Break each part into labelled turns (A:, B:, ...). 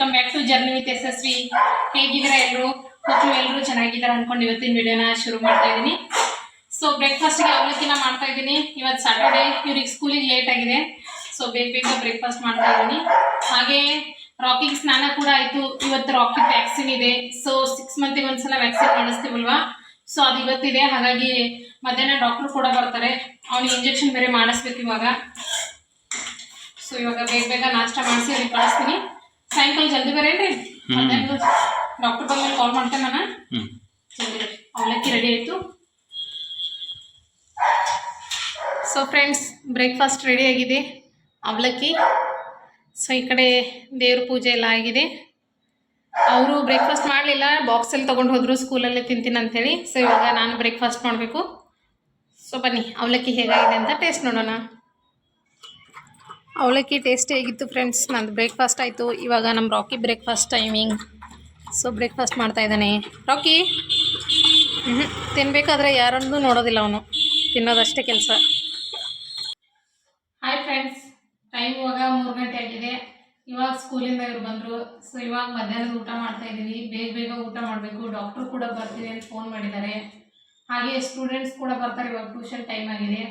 A: Welcome back to journey with Yashaswi. ಹೇಗಿದ್ದೀರಾ ಎಲ್ಲರೂ ಹೋಗ್ಲು ಎಲ್ಲರೂ ಚೆನ್ನಾಗಿದ್ದಾರೆ ಅನ್ಕೊಂಡು ಇವತ್ತಿನ ವಿಡಿಯೋನ ಶುರು ಮಾಡ್ತಾ ಇದ್ದೀನಿ. ಸೊ ಬ್ರೇಕ್ಫಾಸ್ಟ್ಗೆ ಅವಲಕ್ಕಿನ ಮಾಡ್ತಾ ಇದ್ದೀನಿ. ಇವತ್ತು ಸಾಟರ್ಡೆ ಇವ್ರಿಗೆ ಸ್ಕೂಲಿಗೆ ಲೇಟ್ ಆಗಿದೆ. ಸೊ ಬೇಗ ಬೇಗ ಬ್ರೇಕ್ಫಾಸ್ಟ್ ಮಾಡ್ತಾ ಇದ್ದೀನಿ. ಹಾಗೆ ರಾಕಿಗೆ ಸ್ನಾನ ಕೂಡ ಆಯಿತು. ಇವತ್ತು ರಾಕಿಂಗ್ ವ್ಯಾಕ್ಸಿನ್ ಇದೆ. ಸೊ ಸಿಕ್ಸ್ ಮಂತಿಗೆ ಒಂದ್ಸಲ ವ್ಯಾಕ್ಸಿನ್ ಮಾಡಿಸ್ತೀವಲ್ವಾ? ಸೊ ಅದು ಇವತ್ತಿದೆ. ಹಾಗಾಗಿ, ಮಧ್ಯಾಹ್ನ ಡಾಕ್ಟರ್ ಕೂಡ ಬರ್ತಾರೆ. ಅವ್ನಿಗೆ ಇಂಜೆಕ್ಷನ್ ಬೇರೆ ಮಾಡಿಸ್ಬೇಕು ಇವಾಗ. ಸೊ ಇವಾಗ ಬೇಗ ಬೇಗ ನಾಷ್ಟ ಮಾಡಿಸಿ ಅವ್ರಿಗೆ ಕಳಿಸ್ತೀನಿ. ಸಾಯಂಕಾಲ ಜಲ್ದಿ ಬರೇನ್ರಿ ಡಾಕ್ಟರ್ ಡಾಕ್ಟರ್ ಬಂದ್ಮೇಲೆ ಕಾಲ್ ಮಾಡ್ತೇನೆ ನಾನು. ಜಲ್ದಿ ಅವಲಕ್ಕಿ ರೆಡಿ ಆಯಿತು. ಸೊ ಫ್ರೆಂಡ್ಸ್ ಬ್ರೇಕ್ಫಾಸ್ಟ್ ರೆಡಿ ಆಗಿದೆ. ಅವಲಕ್ಕಿ. ಸೊ ಈ ಕಡೆ ದೇವ್ರ ಪೂಜೆ ಎಲ್ಲ ಆಗಿದೆ. ಅವರು ಬ್ರೇಕ್ಫಾಸ್ಟ್ ಮಾಡಲಿಲ್ಲ. ಬಾಕ್ಸಲ್ಲಿ ತೊಗೊಂಡು ಹೋದರು ಸ್ಕೂಲಲ್ಲೇ ತಿಂತೀನಿ ಅಂತೇಳಿ. ಸೊ ಇವಾಗ ನಾನು ಬ್ರೇಕ್ಫಾಸ್ಟ್ ಮಾಡಬೇಕು. ಸೊ ಬನ್ನಿ ಅವಲಕ್ಕಿ ಹೇಗಾಗಿದೆ ಅಂತ ಟೇಸ್ಟ್ ನೋಡೋಣ. ಅವಲಕ್ಕಿ ಟೇಸ್ಟಿ ಆಗಿತ್ತು ಫ್ರೆಂಡ್ಸ್ ನಂದು ಬ್ರೇಕ್ಫಾಸ್ಟ್ ಆಯಿತು. ಇವಾಗ ನಮ್ಮ Rocky breakfast timing so breakfast ಮಾಡ್ತಾ ಇದ್ದಾನೆ. ರಾಕಿ ಹ್ಞೂ ತಿನ್ನಬೇಕಾದ್ರೆ ಯಾರನ್ನೂ ನೋಡೋದಿಲ್ಲ ಅವನು. ತಿನ್ನೋದಷ್ಟೇ ಕೆಲಸ. ಹಾಯ್ ಫ್ರೆಂಡ್ಸ್ ಟೈಮ್ ಇವಾಗ ಮೂರು ಗಂಟೆ ಆಗಿದೆ. ಇವಾಗ ಸ್ಕೂಲಿಂದ ಇವ್ರು ಬಂದರು. ಸೊ ಇವಾಗ ಮಧ್ಯಾಹ್ನದ ಊಟ ಮಾಡ್ತಾ ಇದ್ದೀವಿ. ಬೇಗ ಬೇಗ ಊಟ ಮಾಡಬೇಕು. ಡಾಕ್ಟ್ರು ಕೂಡ ಬರ್ತೀವಿ ಅಂತ ಫೋನ್ ಮಾಡಿದ್ದಾರೆ. ಹಾಗೆ ಸ್ಟೂಡೆಂಟ್ಸ್ ಕೂಡ ಬರ್ತಾರೆ. ಇವಾಗ ಟ್ಯೂಷನ್ ಟೈಮ್ ಆಗಿದೆ.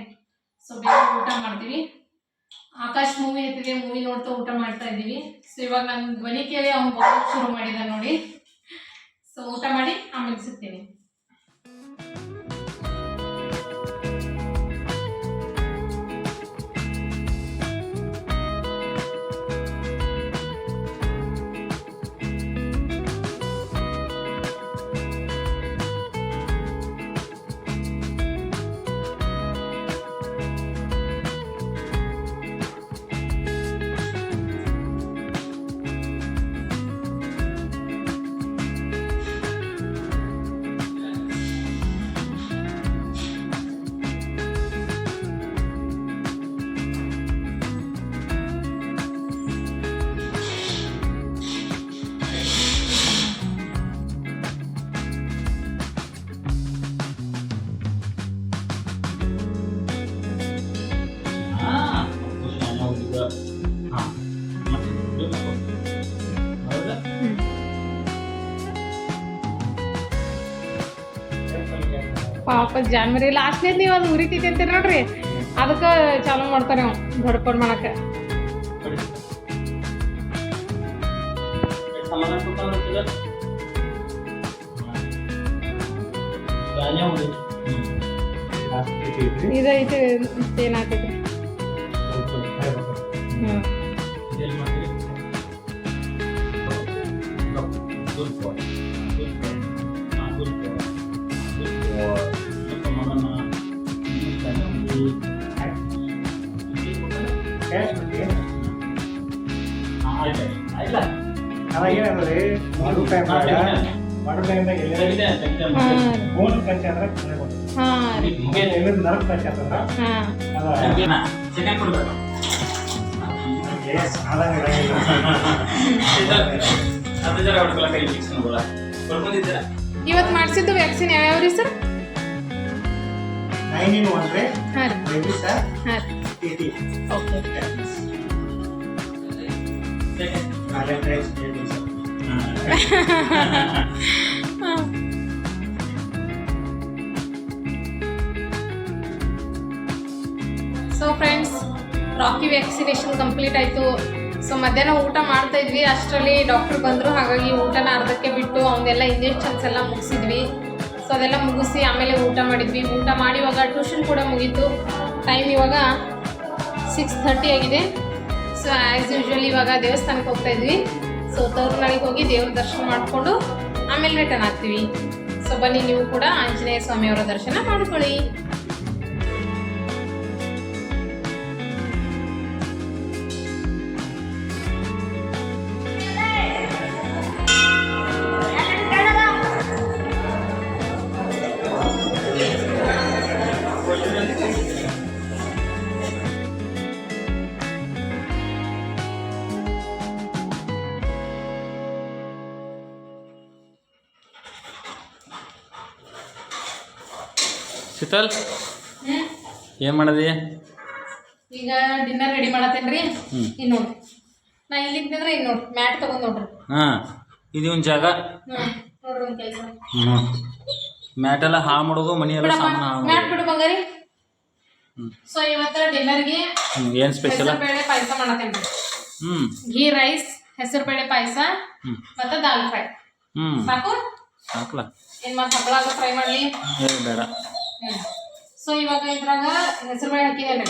A: ಸೊ ಬೇಗ ಊಟ ಮಾಡ್ತೀವಿ. ಆಕಾಶ್ ಮೂವಿ ಹತ್ತಿದೆ ಮೂವಿ ನೋಡ್ತಾ ಊಟ ಮಾಡ್ತಾ ಇದ್ದೀವಿ. ಸೊ ಇವಾಗ ನಾನು ಧ್ವನಿ ಕೇಳಿ ಅವ್ನು ಶುರು ಮಾಡಿದ ನೋಡಿ. ಸೊ ಊಟ ಮಾಡಿ, ಆಮೇಲೆ ಸಿಗ್ತೀನಿ. ಪಾಪ ಜಾನ್ವರಿ ಲಾಸ್ಟ್ನೇ ನೀವು ಅದು ಉರಿತೈತಿ ಅಂತ ನೋಡ್ರಿ ಅದಕ್ಕೆ ಚಾಲು ಮಾಡ್ತಾರೆ ನಾವು ದೊಡ್ಡಪಡ್ ಮಾಡಕ್ಕೆ ಇದೈತೆ ಏನಾಗ್ತೈತಿ ಹ್ಞೂ
B: ಅವಾಗೇನಂದ್ರೆ ಮಾಡೋ
A: ಇವತ್ತು ಮಾಡಿಸಿದ್ದು ವ್ಯಾಕ್ಸಿನ್ ಯಾವ್ಯಾವ್ರಿ ಸರ್?
B: ನೈನ್ ಇನ್ ಒನ್ ರೇ.
A: TT
B: okay rabies
A: so friends Rocky vaccination complete ಆಯಿತು. ಸೊ ಮಧ್ಯಾಹ್ನ ಊಟ ಮಾಡ್ತಾ ಇದ್ವಿ. ಅಷ್ಟರಲ್ಲಿ ಡಾಕ್ಟ್ರ್ ಬಂದರು. ಹಾಗಾಗಿ ಊಟನ ಅರ್ಧಕ್ಕೆ ಬಿಟ್ಟು ಅವನ್ನೆಲ್ಲ ಇಂಜೆಕ್ಷನ್ಸ್ ಎಲ್ಲ ಮುಗಿಸಿದ್ವಿ. ಸೊ ಅದೆಲ್ಲ ಮುಗಿಸಿ ಆಮೇಲೆ ಊಟ ಮಾಡಿದ್ವಿ. ಊಟ ಮಾಡಿ ಇವಾಗ ಟ್ಯೂಷನ್ ಕೂಡ ಮುಗೀತು. ಟೈಮ್ ಇವಾಗ ಸಿಕ್ಸ್ ಥರ್ಟಿ ಆಗಿದೆ. ಸೊ ಆ್ಯಸ್ ಯೂಶ್ವಲ್ ಇವಾಗ ದೇವಸ್ಥಾನಕ್ಕೆ ಹೋಗ್ತಾ ಇದ್ವಿ. ಸೊ ತವ್ರನಾಳಿಗೆ ಹೋಗಿ ದೇವ್ರ ದರ್ಶನ ಮಾಡಿಕೊಂಡು ಆಮೇಲೆ ರಿಟರ್ನ್ ಆಗ್ತೀವಿ. ಸೊ ಬನ್ನಿ ನೀವು ಕೂಡ ಆಂಜನೇಯ ಸ್ವಾಮಿಯವರ ದರ್ಶನ ಮಾಡ್ಕೊಳ್ಳಿ.
C: ಶೀತಲ್ ಏನು ಮಾಡದಿ?
A: ಈಗ ಡಿನ್ನರ್ ರೆಡಿ ಮಾಡತ್ತೇನ್ರಿ. ಇನ್ನು ನಾ ಇಲ್ಲಿದ್ದಂದ್ರೆ ಇನ್ನು ನೋಡ್ರಿ ಮ್ಯಾಟ್ ತಗೊಂಡ್ ನೋಡ್ರಿ.
C: ಹಾಂ ಇದು ಒಂದು ಜಾಗ.
A: ಹ್ಮ್ ನೋಡ್ರಿ ಒಂದು ಕೆಲಸ.
C: ಹ್ಞೂ ಮ್ಯಾಟ್ ಎಲ್ಲ ಹಾ ಮಾಡೋದು ಮನಿ ಎಲ್ಲ ಸಾಮಾನು ಹಾ
A: ಮ್ಯಾಟ್ ಬಿಡು ಬಂಗಾರಿ. ಸೊ ಇವತ್ತ ಡಿನ್ನರ್ಗೆ
C: ಏನು ಸ್ಪೆಷಲ್
A: ಬೇಳೆ ಪಾಯಸ ಮಾಡತ್ತೇನ್ರಿ.
C: ಹ್ಞೂ
A: ಘೀ ರೈಸ್ ಹೆಸರು ಬೇಳೆ ಪಾಯಸ ಮತ್ತೆ ದಾಲ್ ಫ್ರೈ.
C: ಹ್ಞೂ
A: ಸಾಕು?
C: ಹಾಕ್ಲ
A: ಏನ್ ಮತ್ತೆ ಹಪ್ಪಳ ಫ್ರೈ ಮಾಡ್ಲಿ.
C: ಬೇಡ.
A: ಸೊ ಇವಾಗ ಇದ್ರಾಗ ಹೆಸರು ಬೇಳೆ ಹಾಕಿದಲ್ಲ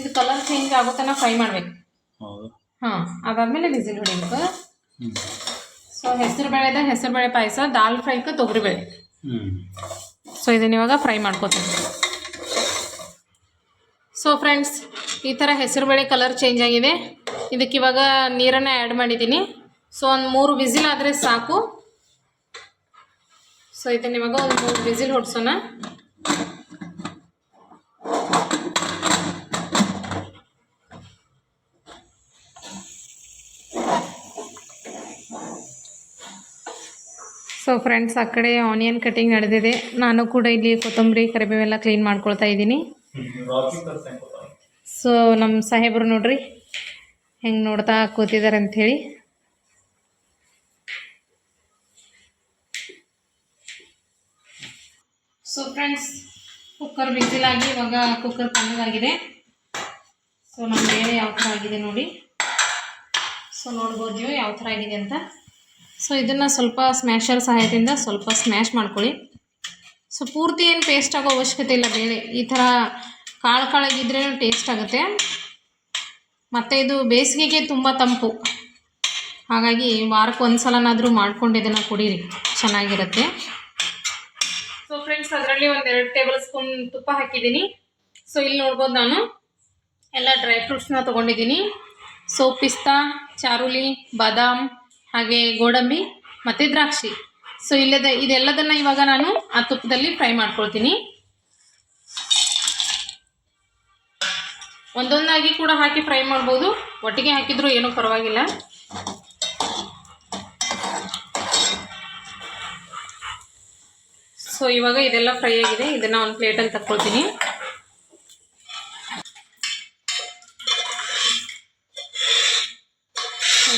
A: ಇದು ಕಲರ್ ಚೇಂಜ್ ಆಗೋ ತನಕ ಫ್ರೈ ಮಾಡ್ಬೇಕು. ಹಾ ಅದಾದ್ಮೇಲೆ ಬಿಸಿಲ್ ಹೊಡಿಬೇಕು. ಸೊ ಹೆಸರು ಬೇಳೆದ ಹೆಸರು ಬೇಳೆ ಪಾಯಸ ದಾಲ್ ಫ್ರೈಗೆ ತೊಗರಿ ಬೇಳೆ.
C: ಹ್ಞೂ
A: ಸೊ ಇದನ್ನ ಇವಾಗ ಫ್ರೈ ಮಾಡ್ಕೋತೀನಿ ಸೊ ಫ್ರೆಂಡ್ಸ್ ಈ ಥರ ಹೆಸರುಬೇಳೆ ಕಲರ್ ಚೇಂಜ್ ಆಗಿದೆ. ಇದಕ್ಕೆ ಇವಾಗ ನೀರನ್ನು ಆ್ಯಡ್ ಮಾಡಿದ್ದೀನಿ. ಸೊ ಒಂದು ಮೂರು ವಿಸಿಲ್ ಆದರೆ ಸಾಕು. ಸೊ ಇದನ್ನ ಇವಾಗ ಒಂದು ಮೂರು ವಿಸಿಲ್ ಹೊಡ್ಸೋಣ. ಸೊ ಫ್ರೆಂಡ್ಸ್ ಆ ಕಡೆ ಆನಿಯನ್ ಕಟಿಂಗ್ ನಡೆದಿದೆ. ನಾನು ಕೂಡ ಇಲ್ಲಿ ಕೊತ್ತಂಬರಿ, ಕರಿಬೇವೆಲ್ಲ ಕ್ಲೀನ್ ಮಾಡ್ಕೊಳ್ತಾ ಇದ್ದೀನಿ. ಸೊ ನಮ್ಮ ಸಾಹೇಬರು ನೋಡ್ರಿ, ಹೆಂಗೆ ನೋಡ್ತಾ ಕೂತಿದ್ದಾರೆ ಅಂಥೇಳಿ ಸೊ ಫ್ರೆಂಡ್ಸ್ ಕುಕ್ಕರ್ ಬಿಸಿಲಾಗಿ ಇವಾಗ ಕುಕ್ಕರ್ ತಣ್ಣಗಾಗಿದೆ ಸೊ ನಮ್ಮ ಬೇರೆ ಯಾವ ಥರ ಆಗಿದೆ ನೋಡಿ. ಸೊ ನೋಡ್ಬೋದು ನೀವು ಯಾವ ಥರ ಆಗಿದೆ ಅಂತ. ಸೊ ಇದನ್ನು ಸ್ವಲ್ಪ ಸ್ಮ್ಯಾಶರ್ ಸಹಾಯದಿಂದ ಸ್ವಲ್ಪ ಸ್ಮ್ಯಾಶ್ ಮಾಡ್ಕೊಳ್ಳಿ. ಸೊ ಪೂರ್ತಿ ಏನು ಪೇಸ್ಟ್ ಆಗೋ ಅವಶ್ಯಕತೆ ಇಲ್ಲ ಬೇರೆ. ಈ ಥರ ಕಾಳು ಕಾಳಾಗಿದ್ರೇ ಟೇಸ್ಟ್ ಆಗುತ್ತೆ. ಮತ್ತು ಇದು ಬೇಸಿಗೆಗೆ ತುಂಬ ತಂಪು. ಹಾಗಾಗಿ ವಾರಕ್ಕೆ ಒಂದು ಸಲನಾದರೂ ಮಾಡ್ಕೊಂಡು ಇದನ್ನು ಕುಡೀರಿ. ಚೆನ್ನಾಗಿರುತ್ತೆ. ಸೊ ಫ್ರೆಂಡ್ಸ್ ಅದರಲ್ಲಿ ಒಂದೆರಡು ಟೇಬಲ್ ಸ್ಪೂನ್ ತುಪ್ಪ ಹಾಕಿದ್ದೀನಿ ಸೊ ಇಲ್ಲಿ ನೋಡ್ಬೋದು ನಾನು ಎಲ್ಲ ಡ್ರೈ ಫ್ರೂಟ್ಸ್ನ ತೊಗೊಂಡಿದ್ದೀನಿ ಸೊ ಪಿಸ್ತಾ, ಚಾರುಲಿ, ಬಾದಾಮ್, ಹಾಗೆ ಗೋಡಂಬಿ ಮತ್ತು ದ್ರಾಕ್ಷಿ. ಸೊ ಇಲ್ಲದ ಇದೆಲ್ಲದನ್ನ ಇವಾಗ ನಾನು ಆ ತುಪ್ಪದಲ್ಲಿ ಫ್ರೈ ಮಾಡ್ಕೊಳ್ತೀನಿ. ಒಂದೊಂದಾಗಿ ಕೂಡ ಹಾಕಿ ಫ್ರೈ ಮಾಡ್ಬೋದು. ಒಟ್ಟಿಗೆ ಹಾಕಿದ್ರು ಏನೂ ಪರವಾಗಿಲ್ಲ. ಸೊ ಇವಾಗ ಇದೆಲ್ಲ ಫ್ರೈ ಆಗಿದೆ. ಇದನ್ನು ಒಂದು ಪ್ಲೇಟಲ್ಲಿ ತಕ್ಕೊಳ್ತೀನಿ.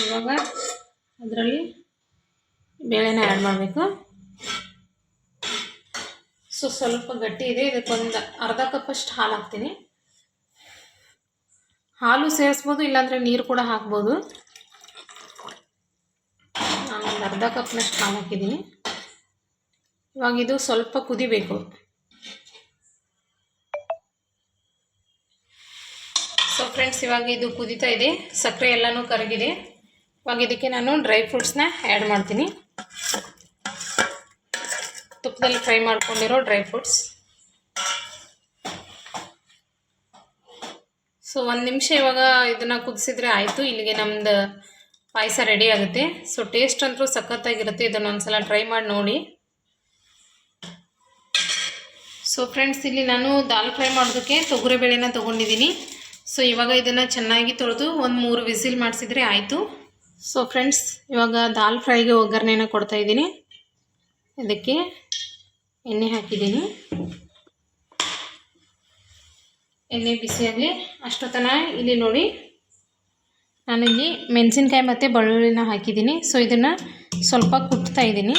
A: ಇವಾಗ ಅದರಲ್ಲಿ ಬೇಳೆನ ಆ್ಯಡ್ ಮಾಡಬೇಕು. ಸೊ ಸ್ವಲ್ಪ ಗಟ್ಟಿ ಇದೆ. ಇದಕ್ಕೊಂದು ಅರ್ಧ ಕಪ್ಪಷ್ಟು ಹಾಲು ಹಾಕ್ತೀನಿ. ಹಾಲು ಸೇರಿಸ್ಬೋದು, ಇಲ್ಲಾಂದರೆ ನೀರು ಕೂಡ ಹಾಕ್ಬೋದು. ನಾನೊಂದು ಅರ್ಧ ಕಪ್ನಷ್ಟು ಹಾಲು ಹಾಕಿದ್ದೀನಿ. ಇವಾಗ ಇದು ಸ್ವಲ್ಪ ಕುದಿಬೇಕು. ಸೊ ಫ್ರೆಂಡ್ಸ್ ಇವಾಗ ಇದು ಕುದೀತಾ ಇದೆ. ಸಕ್ಕರೆ ಎಲ್ಲನೂ ಕರಗಿದೆ. ಇವಾಗ ಇದಕ್ಕೆ ನಾನು ಡ್ರೈ ಫ್ರೂಟ್ಸ್ನ ಆ್ಯಡ್ ಮಾಡ್ತೀನಿ. ತುಪ್ಪದಲ್ಲಿ ಫ್ರೈ ಮಾಡ್ಕೊಂಡಿರೋ ಡ್ರೈ ಫ್ರೂಟ್ಸ್ ಸೊ ಒಂದು ನಿಮಿಷ ಇವಾಗ ಇದನ್ನು ಕುದಿಸಿದ್ರೆ ಆಯಿತು. ಇಲ್ಲಿಗೆ ನಮ್ದು ಪಾಯಸ ರೆಡಿ ಆಗುತ್ತೆ. ಸೊ ಟೇಸ್ಟ್ ಅಂತೂ ಸಖತ್ತಾಗಿರುತ್ತೆ. ಇದನ್ನು ಒಂದ್ಸಲ ಟ್ರೈ ಮಾಡಿ ನೋಡಿ. ಸೊ ಫ್ರೆಂಡ್ಸ್ ಇಲ್ಲಿ ನಾನು ದಾಲ್ ಫ್ರೈ ಮಾಡೋದಕ್ಕೆ ತೊಗರಿಬೇಳೆನ ತೊಗೊಂಡಿದ್ದೀನಿ. ಸೊ ಇವಾಗ ಇದನ್ನು ಚೆನ್ನಾಗಿ ತೊಳೆದು ಒಂದು ಮೂರು ವಿಸಿಲ್ ಮಾಡಿಸಿದರೆ ಆಯಿತು. ಸೊ ಫ್ರೆಂಡ್ಸ್ ಇವಾಗ ದಾಲ್ ಫ್ರೈಗೆ ಒಗ್ಗರಣೆನ ಕೊಡ್ತಾ ಇದ್ದೀನಿ. ಇದಕ್ಕೆ ಎಣ್ಣೆ ಹಾಕಿದ್ದೀನಿ. ಎಣ್ಣೆ ಬಿಸಿಯಾಗಲಿ ಅಷ್ಟೊತ್ತನ ಇಲ್ಲಿ ನೋಡಿ. ನಾನಿಲ್ಲಿ ಮೆಣಸಿನ್ಕಾಯಿ ಮತ್ತು ಬೆಳ್ಳುಳ್ಳಿನ ಹಾಕಿದ್ದೀನಿ. ಸೊ ಇದನ್ನು ಸ್ವಲ್ಪ ಕುಟ್ತಾ ಇದ್ದೀನಿ.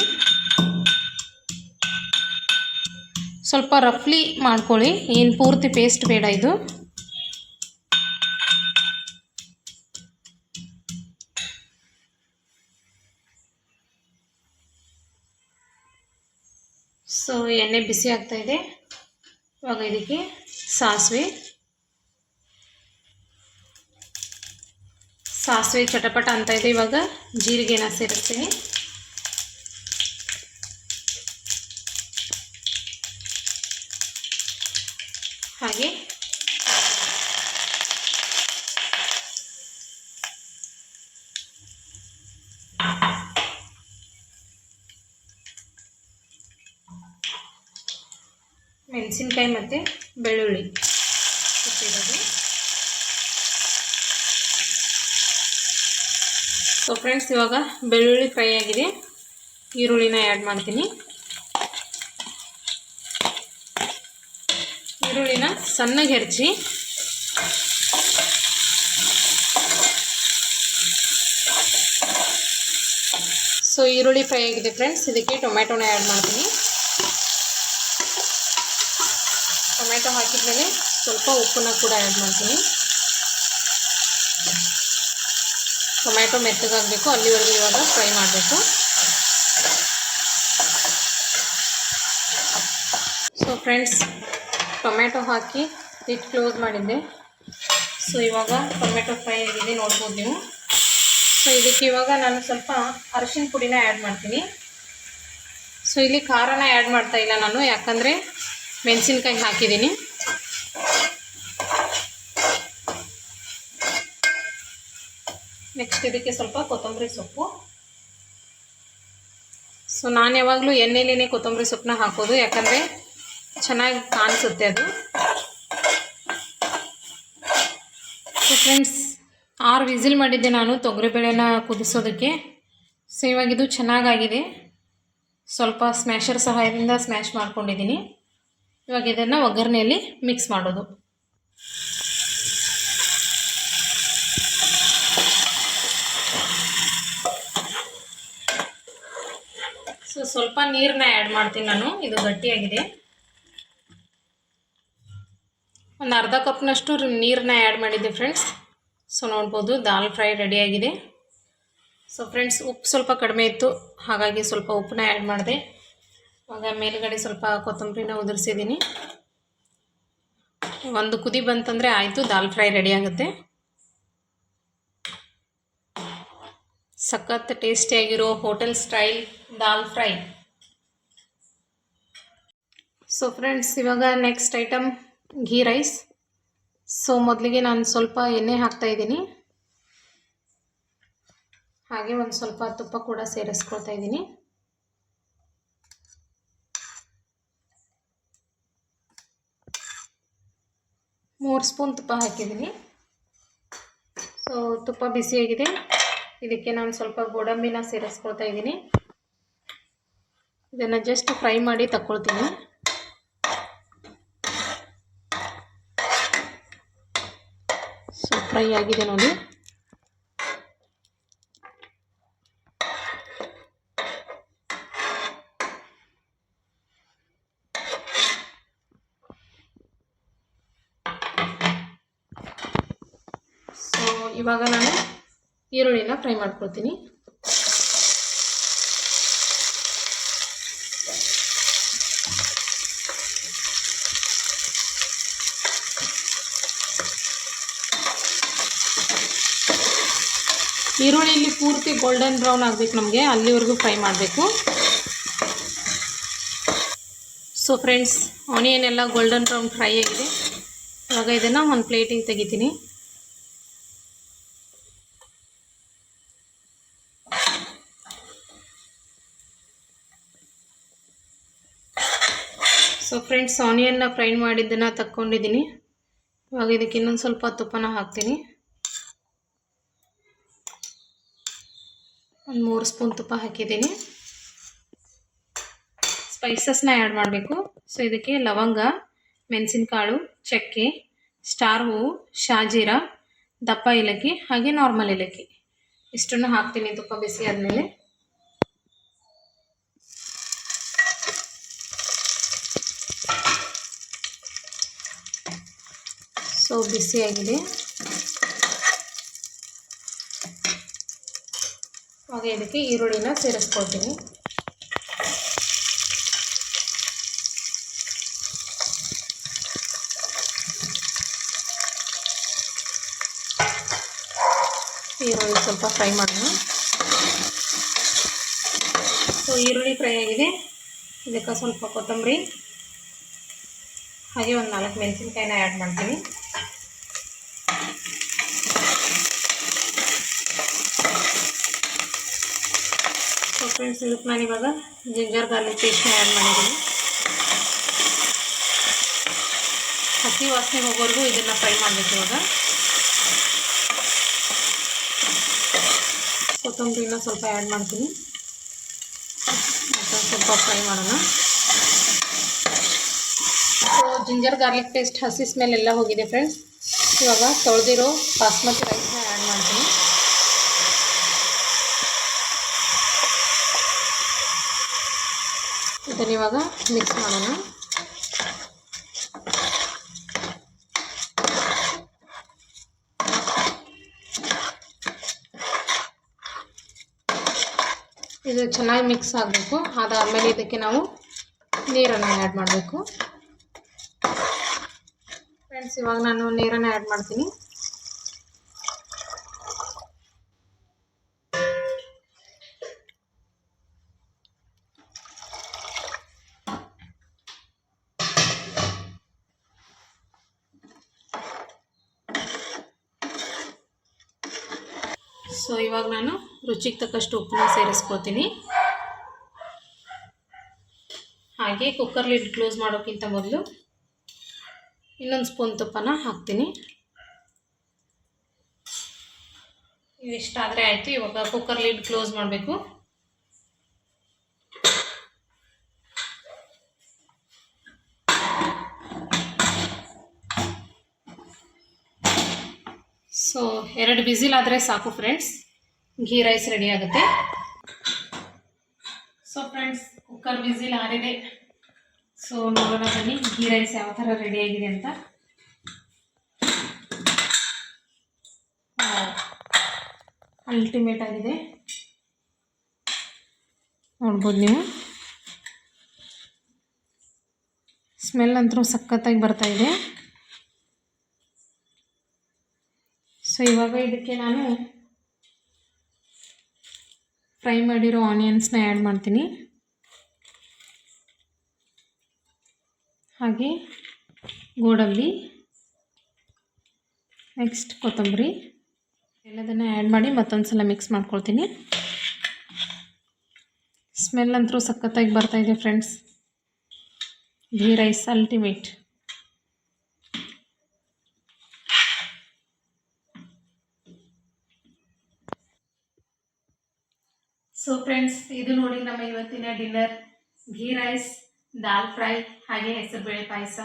A: ಸ್ವಲ್ಪ ರಫ್ಲಿ ಮಾಡ್ಕೊಳ್ಳಿ. ಏನು ಪೂರ್ತಿ ಪೇಸ್ಟ್ ಬೇಡ ಇದು. ಸೊ ಎಣ್ಣೆ ಬಿಸಿ ಆಗ್ತಾ ಇದೆ. ಇವಾಗ ಇದಕ್ಕೆ ಸಾಸಿವೆ. ಸಾಸಿವೆ ಚಟಪಟ ಅಂತ ಇದೆ ಇವಾಗ. ಜೀರಿಗೆನ ಸೇರಿಸ್ತೀನಿ ಹಾಗೆ ಮೆಣಸಿನ್ಕಾಯಿ ಮತ್ತು ಬೆಳ್ಳುಳ್ಳಿ ಕೊಟ್ಟಿರೋದು ಸೊ ಫ್ರೆಂಡ್ಸ್ ಇವಾಗ ಬೆಳ್ಳುಳ್ಳಿ ಫ್ರೈ ಆಗಿದೆ. ಈರುಳ್ಳಿನ ಆ್ಯಡ್ ಮಾಡ್ತೀನಿ. ಈರುಳ್ಳಿನ ಸಣ್ಣಗೆ ಹೆರ್ಚಿ. ಸೊ ಈರುಳ್ಳಿ ಫ್ರೈ ಆಗಿದೆ ಫ್ರೆಂಡ್ಸ್ ಇದಕ್ಕೆ ಟೊಮೆಟೊನ ಆ್ಯಡ್ ಮಾಡ್ತೀನಿ. ಟೊಮ್ಯಾಟೊ ಹಾಕಿದ್ಮೇಲೆ ಸ್ವಲ್ಪ ಉಪ್ಪನ್ನ ಕೂಡ ಆ್ಯಡ್ ಮಾಡ್ತೀನಿ. ಟೊಮ್ಯಾಟೊ ಮೆತ್ತಗಾಗಬೇಕು, ಅಲ್ಲಿವರೆಗೂ ಇವಾಗ ಫ್ರೈ ಮಾಡಬೇಕು. ಸೊ ಫ್ರೆಂಡ್ಸ್ ಟೊಮ್ಯಾಟೊ ಹಾಕಿ ಇಟ್ ಕ್ಲೋಸ್ ಮಾಡಿದ್ದೆ. ಸೊ ಇವಾಗ ಟೊಮೆಟೊ ಫ್ರೈ ಆಗಿದೆ, ನೋಡ್ಬೋದು ನೀವು. ಸೊ ಇದಕ್ಕೆ ಇವಾಗ ನಾನು ಸ್ವಲ್ಪ ಅರಿಶಿನ ಪುಡಿನ ಆ್ಯಡ್ ಮಾಡ್ತೀನಿ. ಸೊ ಇಲ್ಲಿ ಖಾರನ ಆ್ಯಡ್ ಮಾಡ್ತಾ ಇಲ್ಲ ನಾನು, ಯಾಕಂದರೆ ಮೆಣಸಿನ್ಕಾಯಿ ಹಾಕಿದ್ದೀನಿ. ನೆಕ್ಸ್ಟ್ ಇದಕ್ಕೆ ಸ್ವಲ್ಪ ಕೊತ್ತಂಬರಿ ಸೊಪ್ಪು. ಸೊ ನಾನು ಯಾವಾಗಲೂ ಎಣ್ಣೆಲೇನೆ ಕೊತ್ತಂಬರಿ ಸೊಪ್ಪನ್ನ ಹಾಕೋದು, ಯಾಕಂದರೆ ಚೆನ್ನಾಗಿ ಕಾಣಿಸುತ್ತೆ ಅದು. ಸೊ ಫ್ರೆಂಡ್ಸ್ ಆರು ವಿಸಿಲ್ ಮಾಡಿದ್ದೆ ನಾನು ತೊಗರಿಬೇಳೆನ ಕುದಿಸೋದಕ್ಕೆ. ಸೊ ಇವಾಗ ಇದು ಚೆನ್ನಾಗಾಗಿದೆ. ಸ್ವಲ್ಪ ಸ್ಮ್ಯಾಶರ್ ಸಹಾಯದಿಂದ ಸ್ಮ್ಯಾಶ್ ಮಾಡ್ಕೊಂಡಿದ್ದೀನಿ. ಇವಾಗ ಇದನ್ನು ಒಗ್ಗರಣೆಯಲ್ಲಿ ಮಿಕ್ಸ್ ಮಾಡೋದು. ಸೊ ಸ್ವಲ್ಪ ನೀರನ್ನ ಆ್ಯಡ್ ಮಾಡ್ತೀನಿ ನಾನು. ಇದು ಗಟ್ಟಿಯಾಗಿದೆ. ಒಂದು ಅರ್ಧ ಕಪ್ನಷ್ಟು ನೀರನ್ನ ಆ್ಯಡ್ ಮಾಡಿದ್ದೆ ಫ್ರೆಂಡ್ಸ್ ಸೊ ನೋಡ್ಬೋದು, ದಾಲ್ ಫ್ರೈ ರೆಡಿಯಾಗಿದೆ ಸೊ ಫ್ರೆಂಡ್ಸ್ ಉಪ್ಪು ಸ್ವಲ್ಪ ಕಡಿಮೆ ಇತ್ತು. ಹಾಗಾಗಿ ಸ್ವಲ್ಪ ಉಪ್ಪನ್ನ ಆ್ಯಡ್ ಮಾಡಿದೆ. ಆಗ ಮೇಲುಗಡೆ ಸ್ವಲ್ಪ ಕೊತ್ತಂಬರಿನ ಉದುರಿಸಿದ್ದೀನಿ. ಒಂದು ಕುದಿ ಬಂತಂದರೆ ಆಯಿತು, ದಾಲ್ ಫ್ರೈ ರೆಡಿ ಆಗುತ್ತೆ. ಸಖತ್ ಟೇಸ್ಟಿಯಾಗಿರೋ hotel style dal fry. So friends ಇವಾಗ next item ghee rice so ಮೊದಲಿಗೆ ನಾನು ಸ್ವಲ್ಪ ಎಣ್ಣೆ ಹಾಕ್ತಾ ಇದ್ದೀನಿ. ಹಾಗೆ ಒಂದು ಸ್ವಲ್ಪ ತುಪ್ಪ ಕೂಡ ಸೇರಿಸ್ಕೊಳ್ತಾ ಇದ್ದೀನಿ. ಮೂರು ಸ್ಪೂನ್ ತುಪ್ಪ ಹಾಕಿದ್ದೀನಿ. ಸೊ ತುಪ್ಪ ಬಿಸಿಯಾಗಿದೆ. ಇದಕ್ಕೆ ನಾನು ಸ್ವಲ್ಪ ಗೋಡಂಬಿನ ಸೇರಿಸ್ಕೊಳ್ತಾ ಇದ್ದೀನಿ ಇದನ್ನು ಜಸ್ಟ್ ಫ್ರೈ ಮಾಡಿ ತಕ್ಕೊಳ್ತೀನಿ. ಸೊ ಫ್ರೈ ಆಗಿದೆ ನೋಡಿ. ಸೊ ಇವಾಗ ನಾನು ಈರುಳ್ಳಿನ ಫ್ರೈ ಮಾಡ್ಕೊಳ್ತೀನಿ. ಈರುಳ್ಳಿಯಲ್ಲಿ ಪೂರ್ತಿ ಗೋಲ್ಡನ್ ಬ್ರೌನ್ ಆಗಬೇಕು ನಮಗೆ, ಅಲ್ಲಿವರೆಗೂ ಫ್ರೈ ಮಾಡಬೇಕು. ಸೊ ಫ್ರೆಂಡ್ಸ್ ಆನಿಯನ್ ಎಲ್ಲ ಗೋಲ್ಡನ್ ಬ್ರೌನ್ ಫ್ರೈ ಆಗಿದೆ. ಇವಾಗ ಇದನ್ನು ಒಂದು ಪ್ಲೇಟಿಗೆ ತೆಗಿತೀನಿ ಸೊ ಫ್ರೆಂಡ್ಸ್ ಆನಿಯನ್ನ ಫ್ರೈ ಮಾಡಿದ್ದನ್ನು ತಕ್ಕೊಂಡಿದ್ದೀನಿ. ಇವಾಗ ಇದಕ್ಕೆ ಇನ್ನೊಂದು ಸ್ವಲ್ಪ ತುಪ್ಪನ ಹಾಕ್ತೀನಿ. ಒಂದು ಮೂರು ಸ್ಪೂನ್ ತುಪ್ಪ ಹಾಕಿದ್ದೀನಿ. ಸ್ಪೈಸಸ್ನ ಆ್ಯಡ್ ಮಾಡಬೇಕು. ಸೊ ಇದಕ್ಕೆ ಲವಂಗ, ಮೆಣಸಿನಕಾಳು, ಚಕ್ಕೆ, ಸ್ಟಾರ್ ಹೂವು ಶಾಜೀರ, ದಪ್ಪ ಏಲಕ್ಕಿ ಹಾಗೆ ನಾರ್ಮಲ್ ಏಲಕ್ಕಿ. ಇಷ್ಟನ್ನು ಹಾಕ್ತೀನಿ ತುಪ್ಪ ಬಿಸಿ ಆದಮೇಲೆ. ಸೊ ಬಿಸಿಯಾಗಿದೆ ಹಾಗೆ ಇದಕ್ಕೆ ಈರುಳ್ಳಿನ ಸೇರಿಸ್ಕೊಳ್ತೀನಿ. ಈರುಳ್ಳಿ ಸ್ವಲ್ಪ ಫ್ರೈ ಮಾಡೋಣ. ಸೊ ಈರುಳ್ಳಿ ಫ್ರೈ ಆಗಿದೆ. ಇದಕ್ಕೆ ಸ್ವಲ್ಪ ಕೊತ್ತಂಬರಿ, ಹಾಗೆ ಒಂದು ನಾಲ್ಕು ಮೆಣಸಿನ್ಕಾಯಿನ ಆ್ಯಡ್ ಮಾಡ್ತೀನಿ. ಫ್ರೆಂಡ್ಸ್, ಇದಕ್ಕೆ ನಾನು ಇವಾಗ ಜಿಂಜರ್ ಗಾರ್ಲಿಕ್ ಪೇಸ್ಟ್ನ ಆ್ಯಡ್ ಮಾಡಿದ್ದೀನಿ. ಹಸಿ ವಾಸನೆ ಹೋಗೋವರೆಗೂ ಇದನ್ನು ಫ್ರೈ ಮಾಡಬೇಕು ಇವಾಗ. ಕೊತ್ತಂಬರಿನ ಸ್ವಲ್ಪ ಆ್ಯಡ್ ಮಾಡ್ತೀನಿ. ಮತ್ತು ಸ್ವಲ್ಪ ಫ್ರೈ ಮಾಡೋಣ. ಜಿಂಜರ್ ಗಾರ್ಲಿಕ್ ಪೇಸ್ಟ್ ಹಸಿ ಸ್ಮೆಲ್ ಎಲ್ಲ ಹೋಗಿದೆ ಫ್ರೆಂಡ್ಸ್. ಇವಾಗ ತೊಳೆದಿರೋ ಬಾಸ್ಮತಿ ರೈಸ್ನ ಆ್ಯಡ್ ಮಾಡ್ತೀನಿ ಇದನ್ನ ಇವಾಗ ಮಿಕ್ಸ್ ಮಾಡೋಣ ಇದು ಚೆನ್ನಾಗಿ ಮಿಕ್ಸ್ ಆಗಬೇಕು ಅದಾದಮೇಲೆ ಇದಕ್ಕೆ ನಾವು ನೀರನ್ನು ಆ್ಯಡ್ ಮಾಡಬೇಕು ಫ್ರೆಂಡ್ಸ್ ಇವಾಗ ನಾನು ನೀರನ್ನು ಆ್ಯಡ್ ಮಾಡ್ತೀನಿ ಇವಾಗ ನಾನು ರುಚಿಗೆ ತಕ್ಕಷ್ಟು ಉಪ್ಪನ್ನ ಸೇರಿಸ್ಕೊತೀನಿ. ಹಾಗೆ ಕುಕ್ಕರ್ ಲಿಡ್ ಕ್ಲೋಸ್ ಮಾಡೋಕ್ಕಿಂತ ಮೊದಲು ಇನ್ನೊಂದು ಸ್ಪೂನ್ ತುಪ್ಪನ ಹಾಕ್ತೀನಿ. ಇದಿಷ್ಟಾದರೆ ಆಯಿತು, ಇವಾಗ ಕುಕ್ಕರ್ ಲಿಡ್ ಕ್ಲೋಸ್ ಮಾಡಬೇಕು. ಸೊ ಎರಡು ಬಿಸಿಲಾದರೆ ಸಾಕು ಫ್ರೆಂಡ್ಸ್ ಘೀ ರೈಸ್ ರೆಡಿ ಆಗುತ್ತೆ. ಸೊ ಫ್ರೆಂಡ್ಸ್ ಕುಕ್ಕರ್ ಬಿಸಿಲ್ ಆರಿದೆ. ಸೊ ನೋಡೋಣ ಬನ್ನಿ, ಘೀ ರೈಸ್ ಯಾವ ಥರ ರೆಡಿ ಆಗಿದೆ ಅಂತ. ಅಲ್ಟಿಮೇಟ್ ಆಗಿದೆ. ನೋಡ್ಬೋದು ನೀವು. ಸ್ಮೆಲ್ ಅಂತೂ ಸಖತ್ತಾಗಿ ಬರ್ತಾ ಇದೆ. ಸೊ ಇವಾಗ ಇದಕ್ಕೆ ನಾನು ಫ್ರೈ ಮಾಡಿರೋ ಆನಿಯನ್ಸ್ನ ಆ್ಯಡ್ ಮಾಡ್ತೀನಿ. ಹಾಗೆ ಗೋಡಂಬಿ, ನೆಕ್ಸ್ಟ್ ಕೊತ್ತಂಬರಿ, ಎಲ್ಲದನ್ನು ಆ್ಯಡ್ ಮಾಡಿ ಮತ್ತೊಂದು ಸಲ ಮಿಕ್ಸ್ ಮಾಡ್ಕೊಳ್ತೀನಿ. ಸ್ಮೆಲ್ ಅಂತೂ ಸಖತ್ತಾಗಿ ಬರ್ತಾ ಇದೆ friends. Ghee rice ultimate. So friends ಇದು ನೋಡಿ ನಮ್ಮ ಇವತ್ತಿನ dinner ghee rice dal fry ಹಾಗೆ ಹೆಸರುಬೇಳೆ ಪಾಯಸ.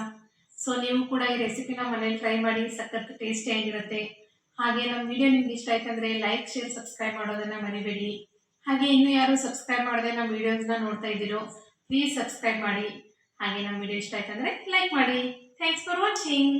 A: ಸೊ ನೀವು ಕೂಡ ಈ ರೆಸಿಪಿನ ಮನೇಲಿ ಟ್ರೈ ಮಾಡಿ, ಸಖತ್ ಟೇಸ್ಟಿಯಾಗಿರುತ್ತೆ ಹಾಗೆ ನಮ್ಮ ವಿಡಿಯೋ ನಿಮ್ಗೆ ಇಷ್ಟ ಆಯ್ತಂದ್ರೆ ಲೈಕ್ ಶೇರ್ ಸಬ್ಸ್ಕ್ರೈಬ್ ಮಾಡೋದನ್ನ ಮರಿಬೇಡಿ. ಹಾಗೆ ಇನ್ನೂ ಯಾರು ಸಬ್ಸ್ಕ್ರೈಬ್ ಮಾಡದೆ ನಮ್ಮ ವಿಡಿಯೋಸ್ನ ನೋಡ್ತಾ ಇದ್ದೀರೋ ಪ್ಲೀಸ್ ಸಬ್ಸ್ಕ್ರೈಬ್ ಮಾಡಿ. ಹಾಗೆ ನಮ್ಮ ವಿಡಿಯೋ ಇಷ್ಟ ಆಯ್ತಂದ್ರೆ ಲೈಕ್ ಮಾಡಿ. Thanks for watching